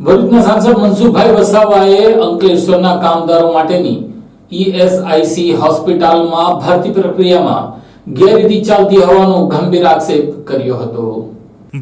ભરૂચના સાંસદ મનસુખભાઈ વસાવાએ અંકલેશ્વરના કામદારો માટેની ઈએસઆઈસી હોસ્પિટલમાં ભરતી પ્રક્રિયામાં ગેરરીતિ ચાલતી હોવાનો ગંભીર આક્ષેપ કર્યો હતો.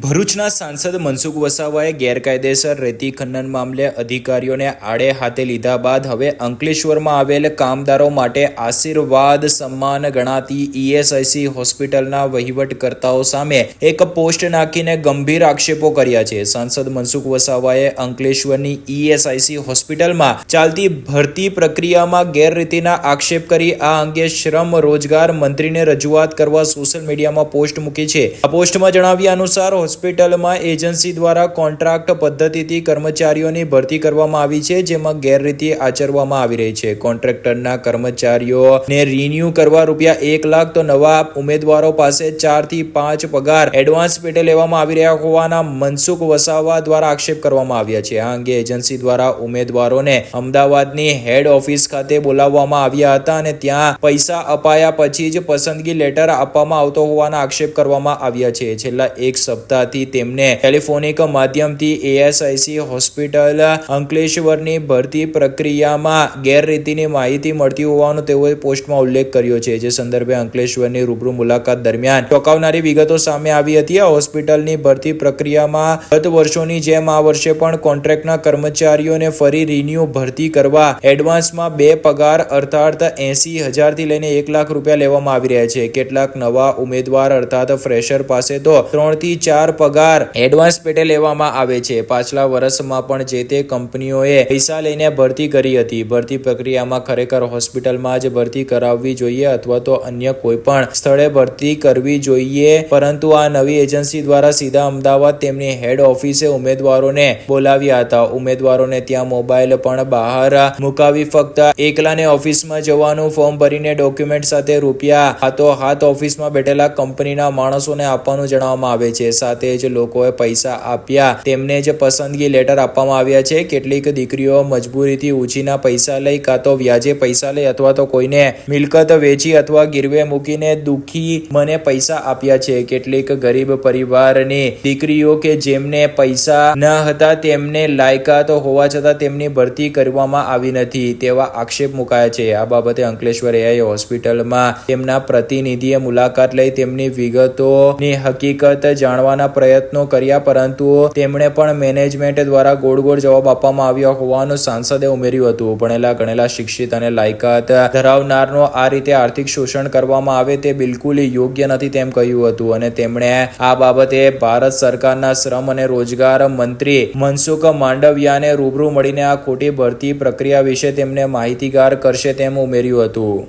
ભરૂચના સાંસદ મનસુખ વસાવાએ ગેરકાયદેસર રેતી ખનન મામલે અધિકારીઓને આડે હાથે લીધા બાદ હવે અંકલેશ્વરમાં આવેલ કામદારો માટે આશીર્વાદ સન્માન ગણાતી ઈએસઆઈસી હોસ્પિટલના વહીવટકર્તાઓ સામે એક પોસ્ટ નાખીને ગંભીર આક્ષેપો કર્યા છે. સાંસદ મનસુખ વસાવાએ અંકલેશ્વરની ઈએસઆઈસી હોસ્પિટલમાં ચાલતી ભરતી પ્રક્રિયામાં ગેરરીતિના આક્ષેપ કરી આ અંગે શ્રમ રોજગાર મંત્રીને રજૂઆત કરવા સોશિયલ મીડિયામાં પોસ્ટ મૂકી છે. આ પોસ્ટમાં જણાવ્યા અનુસાર હોસ્પિટલમાં એજન્સી દ્વારા કોન્ટ્રાક્ટ પદ્ધતિથી કર્મચારીઓની ભરતી કરવામાં આવી છે, જેમાં ગેરરીતિ આચરવામાં આવી રહી છે. કોન્ટ્રાક્ટરના કર્મચારીઓને રિન્યુ કરવા રૂપિયા એક લાખ તો નવા ઉમેદવારો પાસે ચારથી પાંચ પગાર એડવાન્સ પેટે લેવામાં આવી રહ્યા હોવાના મનસુખ વસાવા દ્વારા આક્ષેપ કરવામાં આવ્યા છે. આ અંગે એજન્સી દ્વારા ઉમેદવારોને અમદાવાદની હેડ ઓફિસ ખાતે બોલાવવામાં આવ્યા હતા અને ત્યાં પૈસા અપાયા પછી જ પસંદગી લેટર આપવામાં આવતો હોવાના આક્ષેપ કરવામાં આવ્યા છે. છેલ્લા એક સપ્તાહથી તેમને ટેલિફોનિક માધ્યમથી એએસઆઈસી હોસ્પિટલ અંકલેશ્વરની ભરતી પ્રક્રિયામાં ગેરરીતિની માહિતી મળતી હોવાનો તેઓએ પોસ્ટમાં ઉલ્લેખ કર્યો છે. જે સંદર્ભે અંકલેશ્વરની રૂબરૂ મુલાકાત દરમિયાન ચોંકાવનારી વિગતો સામે આવી હતી. આ હોસ્પિટલની ભરતી પ્રક્રિયામાં ગત વર્ષોની જેમ આ વર્ષે પણ કોન્ટ્રાક્ટના કર્મચારીઓને ફરી રિન્યુ ભરતી કરવા એડવાન્સમાં બે પગાર અર્થાત એસી હજારથી લઈને એક લાખ રૂપિયા લેવામાં આવી રહ્યા છે. કેટલાક નવા ઉમેદવાર અર્થાત ફ્રેશર પાસે તો ત્રણથી ચાર પગાર એડવાન્સ પેટે લેવામાં આવે છે. પાછલા વર્ષમાં પણ જે તે કંપનીઓએ પૈસા લઈને ભરતી કરી હતી. ભરતી પ્રક્રિયામાં ખરેખર હોસ્પિટલમાં જ ભરતી કરાવવી જોઈએ અથવા તો અન્ય કોઈ પણ સ્થળે ભરતી કરવી જોઈએ. પરંતુ આ નવી એજન્સી દ્વારા સીધા અમદાવાદ તેમની હેડ ઓફિસે ઉમેદવારોને બોલાવ્યા હતા. ઉમેદવારોને ત્યાં મોબાઈલ પણ બહાર મુકાવી ફક્ત એકલાને ઓફિસમાં જવાનું ફોર્મ ભરીને ડોક્યુમેન્ટ સાથે રૂપિયા હાથો હાથ ઓફિસમાં બેઠેલા કંપનીના માણસોને આપવાનું જણાવવામાં આવે છે. સાથે જ લોકોએ પૈસા આપ્યા. તેમને જ પસંદગી લેટર આપવામાં આવ્યા છે. કેટલીક દીકરીઓ મજબૂરીથી ઉછીના પૈસા લઈ કાં તો વ્યાજે પૈસા લઈ અથવા તો કોઈને મિલકત વેચી અથવા ગીરવે મૂકીને દુઃખી મને પૈસા આપ્યા છે. કેટલીક ગરીબ પરિવારની દીકરીઓ કે જેમને પૈસા ન હતા તેમને લાયકાત હોવા છતાં તેમની ભરતી કરવામાં આવી નથી તેવા આક્ષેપ મુકાયા છે. આ બાબતે અંકલેશ્વર એઆઈ હોસ્પિટલમાં તેમના પ્રતિનિધિએ મુલાકાત લઈ તેમની વિગતોની હકીકત જાણવાના પ્રયત્નો કર્યા, પરંતુ તેમણે પણ મેનેજમેન્ટ દ્વારા ગોળ ગોળ જવાબ આપવામાં આવ્યા હોવાનું સાંસદે ઉમેર્યું હતું. ભણેલા ગણેલા શિક્ષિત અને લાયકાત ધરાવનારનો આ રીતે આર્થિક શોષણ કરવામાં આવે તે બિલકુલ યોગ્ય નથી તેમ કહ્યું હતું અને તેમણે આ બાબતે ભારત સરકારના શ્રમ અને રોજગાર મંત્રી મનસુખ માંડવિયાને રૂબરૂ મળીને આ ખોટી ભરતી પ્રક્રિયા વિશે તેમને માહિતીગાર કરશે તેમ ઉમેર્યું હતું.